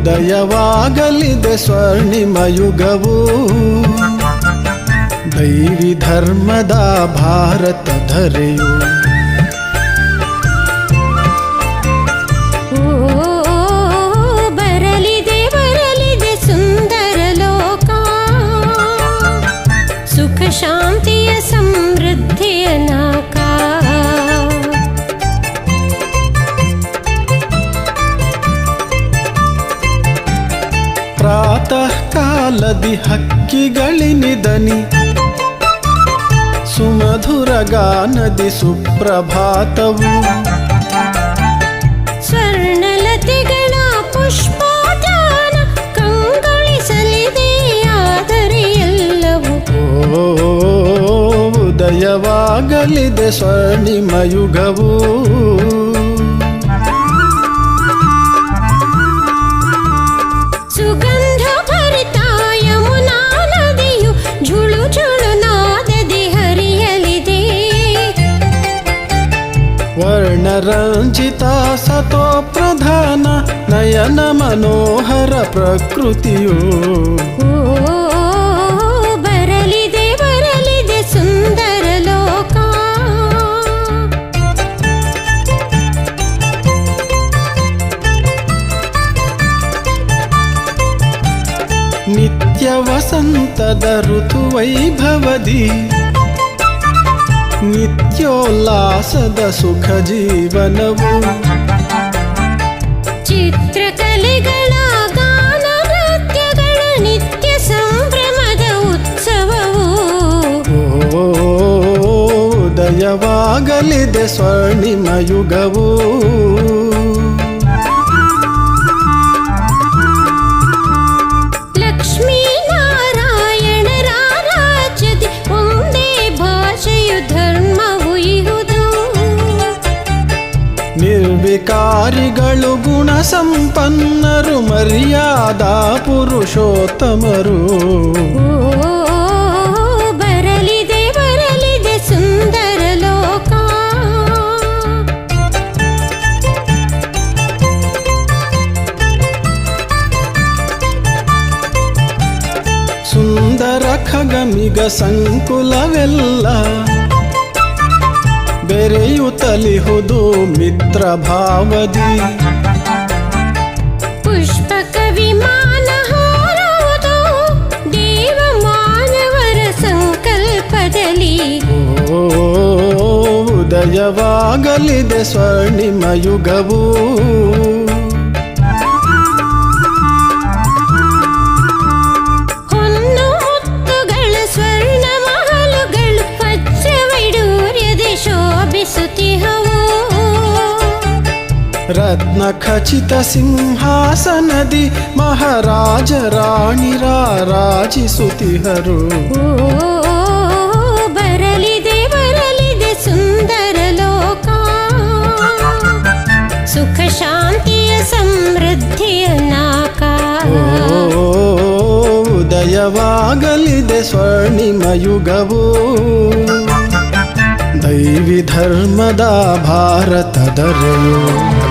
ಉದಯವಾಗಲಿದೆ ಸ್ವರ್ಣಿಮಯುಗವು ದೈವಿ ಧರ್ಮದ ಭಾರತ ಧರೆಯು. ಪ್ರಾತಃ ಕಾಲದಿ ಹಕ್ಕಿಗಳಿನಿದನಿ ಸುಮಧುರ ಗಾನದಿ ಸುಪ್ರಭಾತವು ಸ್ವರ್ಣಲತೆಗಳ ಪುಷ್ಪಾಟಾನ ಕಂಗೊಳಿಸಲಿದೆ ಆದರೆ ಎಲ್ಲವೂ ಓ ಉದಯವಾಗಲಿದೆ ಸ್ವರ್ಣಿಮ ವರ್ಣರಂಜಿತ ಸತೋ ಪ್ರಧಾನ ನಯನ ಮನೋಹರ ಪ್ರಕೃತಿಯು ಓ ಬರಲಿದೆ ಬರಲಿದೆ ಸುಂದರ ಲೋಕ ನಿತ್ಯ ವಸಂತದ ಋತುವೈಭವದಿ ನಿತ್ಯೋಲ್ಲಾಸದ ಸುಖ ಜೀವನವು ಚಿತ್ರಕಲೆಗಳ ಗಾನ ನೃತ್ಯಗಳ ನಿತ್ಯ ಸಂಭ್ರಮದ ಉತ್ಸವವು ಓ ಉದಯವಾಗಲಿದೆ ಸ್ವರ್ಣಿಮ ಯುಗವು ನಿರ್ವಿಕಾರಿಗಳು ಗುಣ ಸಂಪನ್ನರು ಮರ್ಯಾದಾ ಪುರುಷೋತ್ತಮರು. ಬರಲಿದೆ ಬರಲಿದೆ ಸುಂದರ ಲೋಕ. ಸುಂದರ ಖಗಮಿಗ ಸಂಕುಲವೆಲ್ಲ. ಬೆರೆಯುತ್ತಲಿಹುದು ಮಿತ್ರ ಭಾವದಿ. ಪುಷ್ಪಕ ವಿಮಾನ ಹಾರುವುದು ದೇವ ಮಾನವರ ಸಂಕಲ್ಪದಲ್ಲಿ. ಓ ಉದಯವಾಗಲಿದೆ ಸ್ವರ್ಣಿಮ ಯುಗವು. ರತ್ನ ಖಚಿತ ಸಿಂಹಾಸನದಿ ಮಹಾರಾಜ ರಾಣಿ ರಾರಾಜಿಸುತ್ತಿಹರು ಓ ಬರಲಿದೆ ಬರಲಿದೆ ಸುಂದರ ಲೋಕ. ಸುಖ ಶಾಂತಿಯ ಸಮೃದ್ಧಿಯ ನಾಕ. ಉದಯವಾಗಲಿದೆ ಸ್ವರ್ಣಿಮ दैवी ದೈವಿ ಧರ್ಮದ ಭಾರತ ದರೆಯು